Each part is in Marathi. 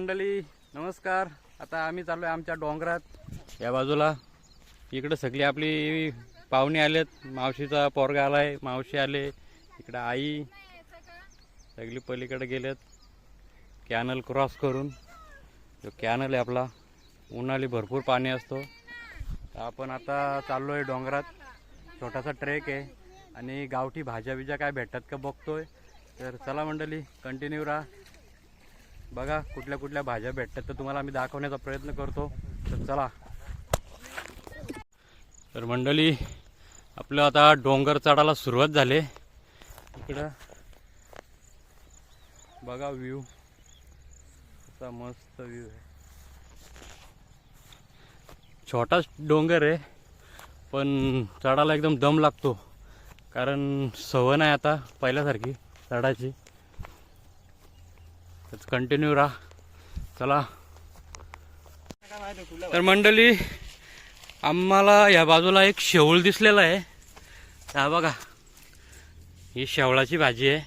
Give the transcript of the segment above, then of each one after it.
मंडळी नमस्कार. आता आम्ही चाललो आहे आमच्या डोंगरात या बाजूला. इकडं सगळी आपली पाहुणे आलेत. मावशीचा पोरगा आलाय मावशी आले. इकडं आई सगळी पलीकडे गेलेत. कॅनल क्रॉस करून. जो कॅनल आहे आपला उन्हाळी भरपूर पाणी असतो. तर आपण आता चाललो आहे डोंगरात. छोटासा ट्रेक आहे. आणि गावठी भाज्या बिज्या काय भेटतात का बघतोय. तर चला मंडळी कंटिन्यू राहा. बघा कुठल्या कुठल्या भाज्या भेटतात. तर तुम्हाला आम्ही दाखवण्याचा प्रयत्न करतो. तर चला. तर मंडळी आपलं आता डोंगर चढायला सुरुवात झाली. इकडं बघा व्ह्यू असा मस्त व्ह्यू आहे. छोटाच डोंगर आहे पण चढायला एकदम दम लागतो. कारण सवय नाही आता पहिल्यासारखी चढायची. कंटिन्यू राहा चला तर मंडळी आम्हाला या बाजूला एक शेवळ दिसलेला आहे. हा बघा. ही शेवळाची भाजी आहे.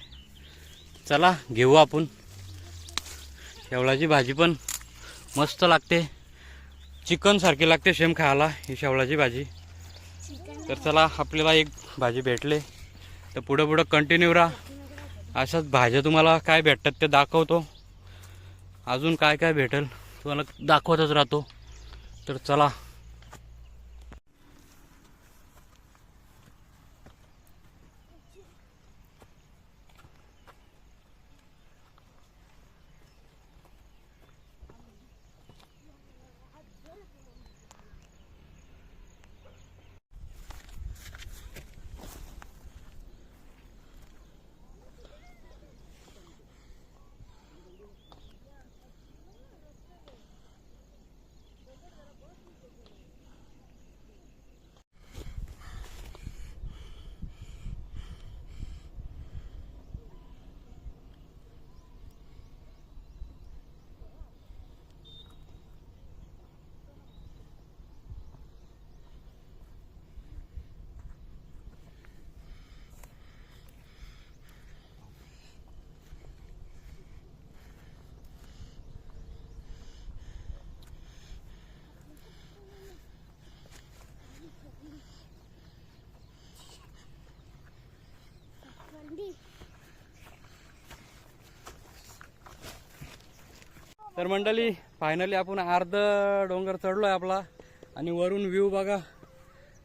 चला घेऊ आपण. शेवळाची भाजी पण मस्त लागते. चिकन सारखी लागते शेम खायला ही शेवळाची भाजी. तर चला आपल्याला एक भाजी भेटले. तर पुढं पुढं कंटिन्यू राहा अशाच भाज्या तुम्हाला काय भेटतात ते दाखवतो. अजून काय काय भेटेल? तुम्हाला दाखवतच राहतो. तर चला तर मंडळी फायनली आपण अर्ध डोंगर चढलोय आपला. आणि वरून व्ह्यू बघा.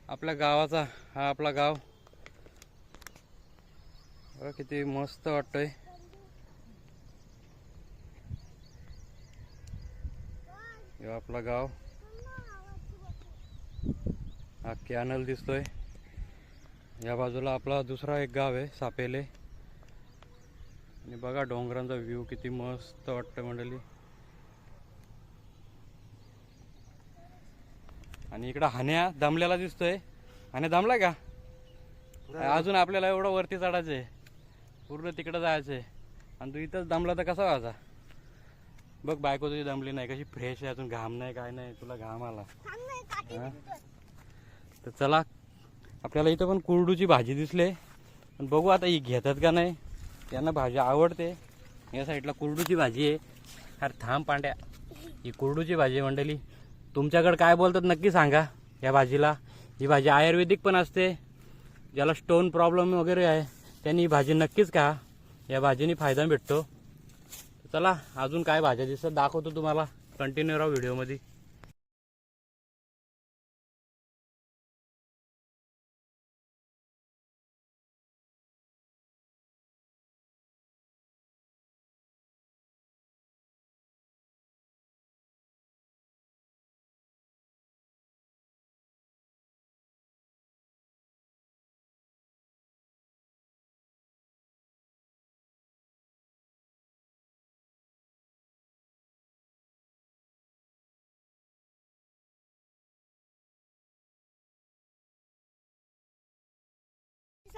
आपल्या गावाचा हा आपला गाव. बघा किती मस्त वाटतोय. आपला गाव. हा कॅनल दिसतोय. या बाजूला आपला दुसरा एक गाव आहे सापेले. आणि बघा डोंगरांचा व्ह्यू किती मस्त वाटतं मंडळी. आणि इकडं हान्या दमलेला दिसतोय. हान्या दमलाय का? अजून आपल्याला एवढं वरती चढायचंय. पूर्ण तिकडं जायचंय. आणि तू इथंच दमला तर कसा व्हायचा? बघ बायको तुझी दमली नाही कशी फ्रेश आहे अजून घाम नाही काय नाही तुला घाम आला? तर चला आपल्याला इथं पण कुरडूची भाजी दिसले. पण बघू आता ही घेतात का नाही. त्यांना भाजी आवडते. या साईडला कुरडूची भाजी आहे. अरे थांब पांड्या. ही कुरडूची भाजी आहे मंडळी. तुमच्याकडे काय बोलतात नक्की सांगा या भाजीला. ही भाजी आयुर्वेदिक पण असते. ज्याला स्टोन प्रॉब्लेम वगैरे आहे त्यांनी ही भाजी नक्कीच खा. या भाजीने फायदा भेटतो. चला अजून काय भाज्या दिसतात दाखवतो तुम्हाला. कंटिन्यू राहा व्हिडिओमध्ये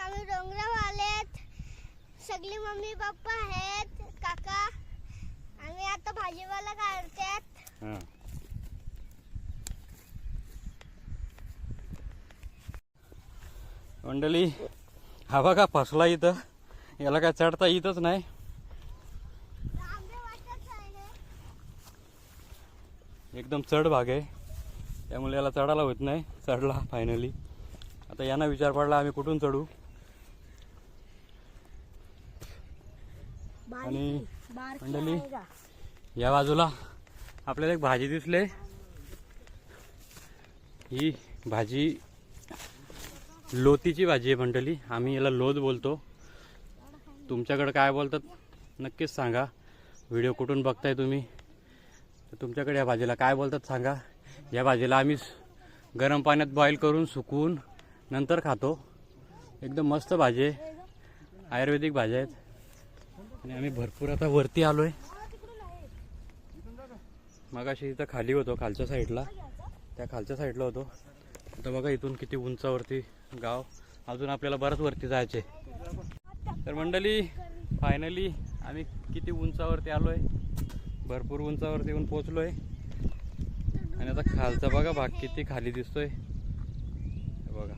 आम्ही डोंगरावर आलेत. सगळी मम्मी पप्पा आहेत काका. आम्ही आता भाजीपाला काढतात. हां. मंडळी हा बघा फसला इथं? याला काय चढता येतच नाही. आंबे वाटत आहे एकदम चढ भाग आहे. त्यामुळे याला चढायला होत नाही. चढला फायनली आता यांना विचार पडला आम्ही कुठून चढू? आणि मंडळी या बाजूला आपल्याला एक भाजी दिसले. ही भाजी लोतीची भाजी आहे मंडळी. आम्ही याला लोद बोलतो. तुमच्याकडे काय बोलतात नक्कीच सांगा. व्हिडिओ कुठून बघताय तुम्ही? तर तुमच्याकडे या भाजीला काय बोलतात सांगा. या भाजीला आम्ही गरम पाण्यात बॉईल करून सुकवून नंतर खातो. एकदम मस्त भाजी आहे. आयुर्वेदिक भाज्या आहेत. आणि आम्ही भरपूर आता वरती आलो आहे मगाशी इथं खाली होतो खालच्या साईडला. त्या खालच्या साईडला होतो. आता बघा इथून किती उंचावरती गाव. अजून आपल्याला बरंच वरती जायचे तर मंडळी फायनली आम्ही किती उंचावरती आलो आहे भरपूर उंचावरती येऊन पोचलो आहे आणि आता खालचा बघा भाग किती खाली दिसतोय. बघा.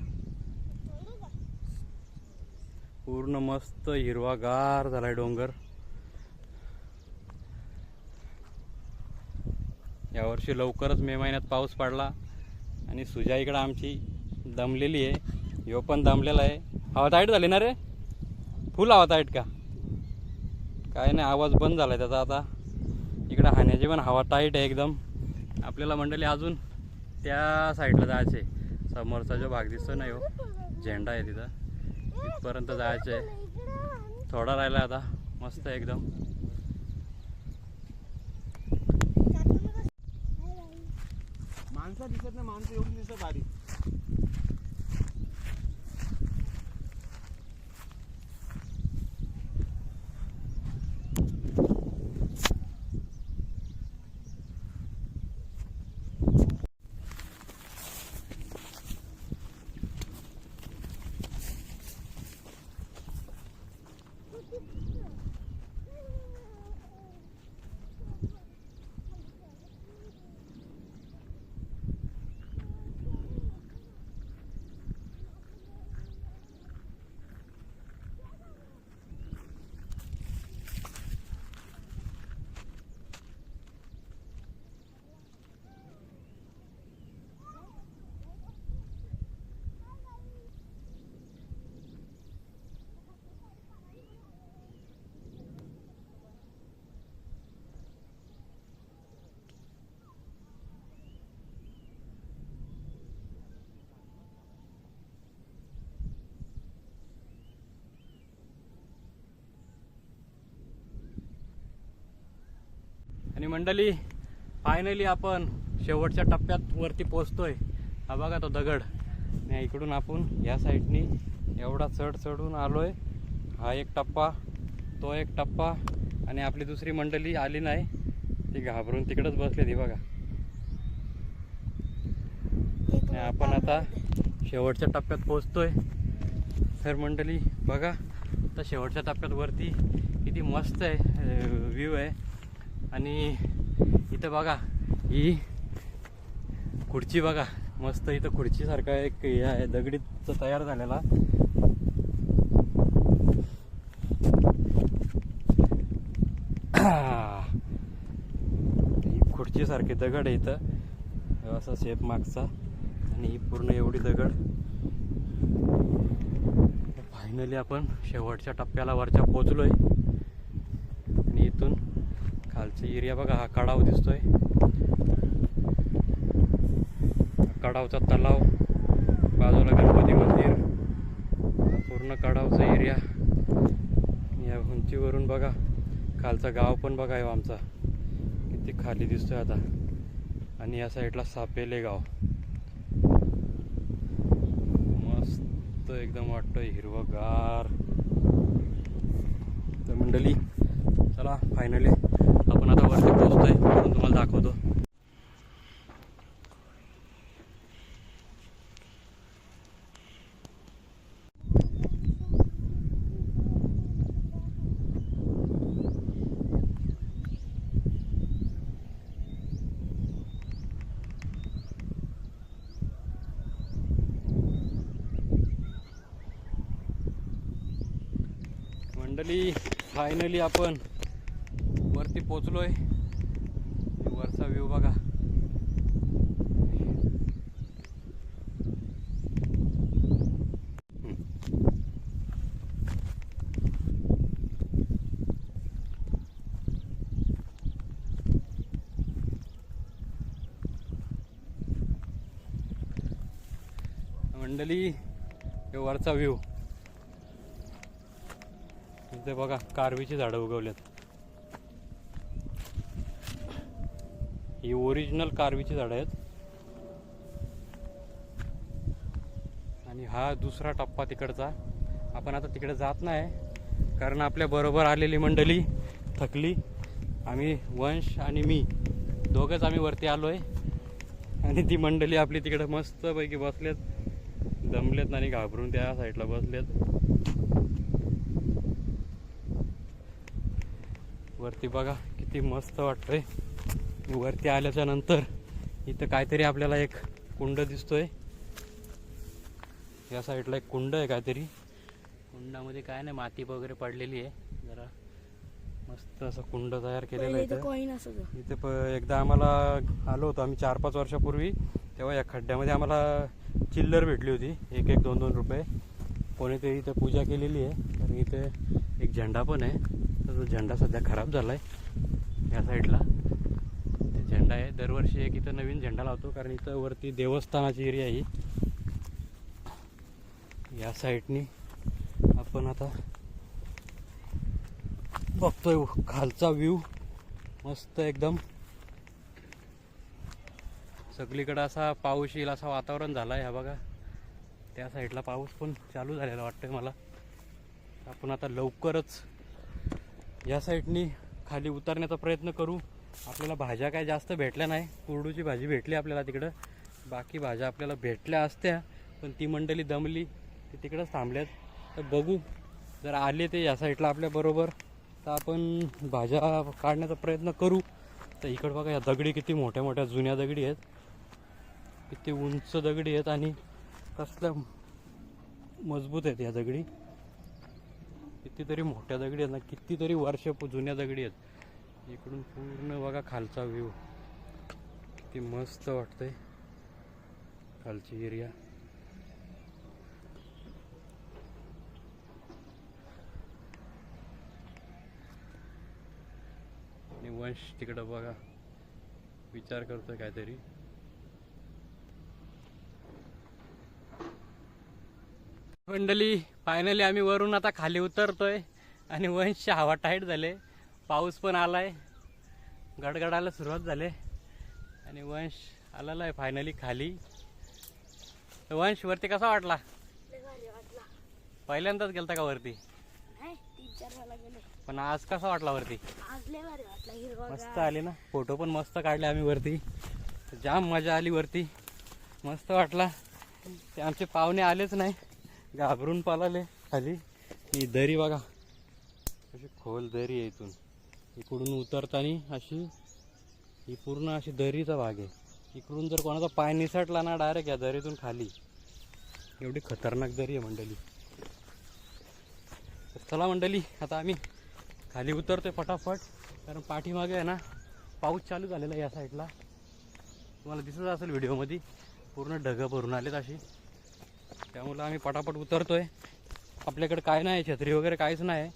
पूर्ण मस्त हिरवागार झालाय डोंगर. यावर्षी लवकरच मे महिन्यात पाऊस पडला आणि सुजा इकडं आमची दमलेली आहे. ह्यो पण दमलेला आहे. हवा टाईट झाली ना रे? फुल हवा टाईट का? काय नाही आवाज बंद झाला त्याचा आता. इकडं हाण्याची पण हवा टाईट आहे एकदम. आपल्याला मंडळी अजून त्या साईडला जायचं आहे समोरचा जो भाग दिसतो ना हो झेंडा आहे तिथं. तिथपर्यंत जायचं आहे थोडा राहिला आता. मस्त आहे एकदम. माणसं दिसत नाही माणसं एवढी दिसत आली आणि मंडळी फायनली आपण शेवटच्या टप्प्यात वरती पोचतोय हा बघा तो दगड. आणि इकडून आपण या साईडनी एवढा चढ चढून आलोय. हा एक टप्पा तो एक टप्पा आणि आपली दुसरी मंडळी आली नाही. ती घाबरून तिकडंच बसली ती बघा. आपण आता शेवटच्या टप्प्यात पोचतोय तर मंडळी बघा आता शेवटच्या टप्प्यात वरती किती मस्त आहे व्ह्यू आहे. आणि इथं बघा ही खुर्ची बघा. मस्त इथं खुर्चीसारखा एक हे आहे दगडीचं तयार झालेला. ही खुर्चीसारखी दगड आहे इथं. असा शेप मागचा. आणि ही पूर्ण एवढी दगड. फायनली आपण शेवटच्या टप्प्याला वरच्या पोचलोय खालचा एरिया बघा हा कडाव दिसतोय. कडावचा तलाव बाजूला गणपती मंदिर पूर्ण कडावचा एरिया. या उंचीवरून बघा खालचा गाव पण बघा आहे आमचा. किती खाली दिसतोय आता. आणि या साईडला सापेले गाव. मस्त एकदम वाटतोय हिरवगार. तर मंडळी चला फायनली आपण आता वरती पोहोचतोय म्हणून तुम्हाला दाखवतो. मंडळी फायनली आपण पोचलो आहे वरचा व्ह्यू बघा. मंडली हे वरचा व्ह्यू इथे बघा कारवीची झाडं उगवल्यात. ही ओरिजिनल कारवीची झाडं आहेत. आणि हा दुसरा टप्पा तिकडचा. आपण आता तिकडे जात नाही कारण आपल्या बरोबर आलेली मंडळी थकली. आम्ही वंश आणि मी दोघंच आम्ही वरती आलो आहे आणि ती मंडळी आपली तिकडे मस्तपैकी बसलेत. दमलेत आणि घाबरून त्या साईडला बसलेत. वरती बघा किती मस्त वाटतंय. वरती आल्याच्यानंतर इथं काहीतरी आपल्याला एक कुंड दिसतोय. या साईडला एक कुंड आहे काहीतरी. कुंडामध्ये काय नाही माती वगैरे पडलेली आहे. जरा मस्त असं कुंड तयार केलेलं आहे इथं. प एकदा आम्हाला आलो होतो आम्ही चार पाच वर्षापूर्वी. तेव्हा या खड्ड्यामध्ये आम्हाला चिल्लर भेटली होती. एक एक दोन दोन रुपये. कोणीतरी इथे पूजा केलेली आहे. कारण इथे एक झेंडा पण आहे. तर तो झेंडा सध्या खराब झाला आहे या साईडला. ते झेंडा आहे. दरवर्षी एक इथं नवीन झेंडा लावतो कारण इथं वरती देवस्थानाची एरिया आहे ही. या साईडनी आपण आता बघतोय खालचा व्ह्यू. मस्त एकदम. सगळीकडे असा पाऊस येईल असं वातावरण झालं आहे हा बघा. त्या साईडला पाऊस पण चालू झालेला वाटतंय मला. आपण आता लवकरच या साईडनी खाली उतरण्याचा प्रयत्न करू. आपल्याला भाज्या काय जास्त भेटल्या नाही. कुरडूची भाजी भेटली आपल्याला तिकडं. बाकी भाज्या आपल्याला भेटल्या असत्या पण ती मंडळी दमली ती तिकडंच थांबल्यात. तर बघू जर आले ते या साईडला आपल्याबरोबर तर आपण भाज्या काढण्याचा प्रयत्न करू. तर इकडं बघा या दगडी किती मोठ्या मोठ्या जुन्या दगडी आहेत. किती उंच दगडी आहेत आणि कसल्या मजबूत आहेत या दगडी. कितीतरी मोठ्या दगडी आहेत ना कितीतरी वर्ष जुन्या दगडी आहेत. इकडून पूर्ण बघा खालचा व्ह्यू. किती मस्त वाटतंय खालची एरिया आणि वंश तिकडं बघा. विचार करतोय काहीतरी. मंडळी फायनली आम्ही वरून आता खाली उतरतोय आणि वंश हवा टाईट झाले. पाऊस पण आलाय. गडगडायला सुरुवात झाले. आणि वंश आलेला आहे फायनली खाली. वंश वरती कसा वाटला? पहिल्यांदाच गेलता का वरती? पण आज कसा वाटला वरती? मस्त आले ना? फोटो पण मस्त काढले आम्ही वरती. जाम मजा आली वरती. मस्त वाटला. ते आमचे पाहुणे आलेच नाही. घाबरून पालाले खाली. ही दरी बघा. अशी खोल दरी आहे इथून. इकडून उतरताना अशी ही पूर्ण अशी दरीचा भाग आहे. इकडून जर कोणाचा पाय निसटला ना डायरेक्ट या दरीतून खाली. एवढी खतरनाक दरी आहे मंडळी. चला मंडळी आता आम्ही खाली उतरतोय फटाफट. कारण पाठीमागे आहे ना पाऊस चालू झालेला आहे या साईडला तुम्हाला दिसत असेल व्हिडिओमध्ये पूर्ण ढगं भरून आलेत अशी. त्यामुळं आम्ही पटापट उतरतोय. आपल्याकडे काय नाही छत्री वगैरे काहीच नाही.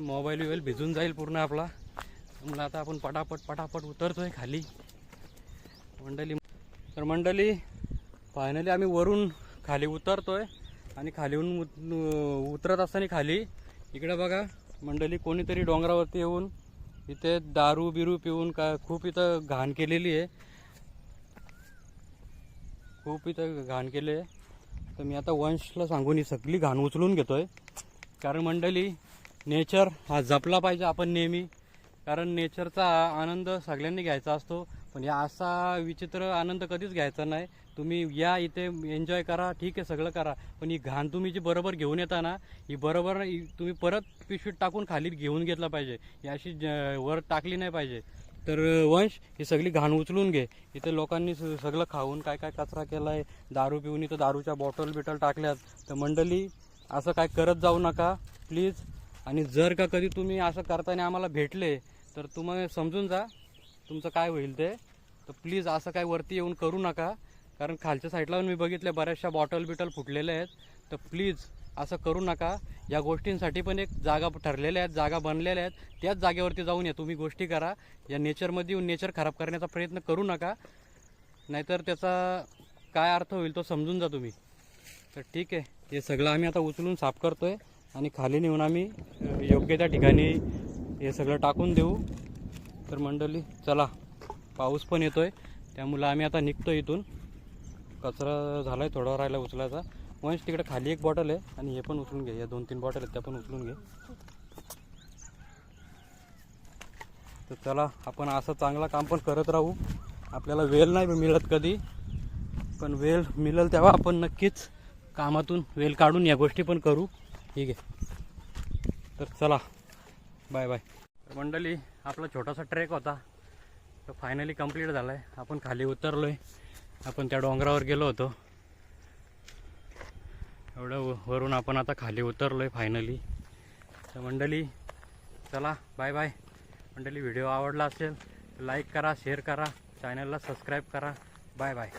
मोबाईल बिबाईल भिजून जाईल पूर्ण आपला. त्यामुळे आता आपण पटापट पटापट उतरतोय खाली. मंडळी तर मंडळी फायनली आम्ही वरून खाली उतरतोय आणि खालीहून उतरत असताना खाली इकडे बघा मंडळी कोणीतरी डोंगरावरती येऊन इथे दारू बिरू पिऊन का खूप इथं घाण केलेली आहे. खूप इथं घाण केले आहे. तर मी आता वंशला सांगून ही सगळी घाण उचलून घेतोय. कारण मंडळी नेचर हा जपला पाहिजे आपण नेहमी. कारण नेचरचा आनंद सगळ्यांनी घ्यायचा असतो. पण या असा विचित्र आनंद कधीच घ्यायचा नाही. तुम्ही या इथे एन्जॉय करा ठीक आहे सगळं करा. पण ही घाण तुम्ही जी बरोबर घेऊन येता ना ही बरोबर तुम्ही परत पिशवीत टाकून खाली घेऊन घेतला पाहिजे. ही अशी वर टाकली नाही पाहिजे. तर वंश ही सगळी घाण उचलून घे. इथे लोकांनी स- सगळं खाऊन काय काय कचरा केला आहे दारू पिऊन इथं दारूच्या बॉटल बिटल टाकल्यात. तर मंडळी असं काय करत जाऊ नका. प्लीज आणि जर का कधी तुम्ही असं करताना आम्हाला भेटले तर तुम्हाला समजून जा तुमचं काय होईल ते. तर प्लीज असं काय वरती येऊन करू नका कारण खालच्या साईडला पण मी बघितले बऱ्याचशा बॉटल बिटल फुटलेल्या आहेत. तर प्लीज असं करू नका. या गोष्टींसाठी पण एक जागा ठरलेल्या आहेत जागा बनलेल्या आहेत. त्याच जागेवरती जाऊन या तुम्ही गोष्टी करा. या नेचरमध्ये येऊन नेचर खराब करण्याचा प्रयत्न करू नका. नाहीतर त्याचा काय अर्थ होईल तो समजून जा तुम्ही. तर ठीक आहे हे सगळं आम्ही आता उचलून साफ करतो आहे आणि खाली नेऊन आम्ही योग्य त्या ठिकाणी हे सगळं टाकून देऊ. तर मंडळी चला पाऊस पण येतोय. त्यामुळं आम्ही आता निघतो इथून. कचरा झालाय थोडा राहिला उचलायचा. वंश तिकडे खाली एक बॉटल आहे आणि हे पण उचलून घे. या दोन तीन बॉटल आहेत त्या पण उचलून घे. तर चला आपण असं चांगलं काम पण करत राहू. आपल्याला वेळ नाही मिळत कधी. पण वेळ मिळेल तेव्हा आपण नक्कीच कामातून वेळ काढून या गोष्टी पण करू. ठीक आहे. तर चला. बाय बाय मंडळी आपला छोटासा ट्रेक होता. तो फायनली कंप्लीट झाला आहे आपण खाली उतरलो आहे आपण त्या डोंगरावर गेलो होतो. एवढं व- वरून आपण आता खाली उतरलो आहे फायनली तर मंडळी चला. बाय बाय मंडळी व्हिडिओ आवडला असेल लाईक करा शेअर करा. चॅनलला सबस्क्राईब करा. Bye bye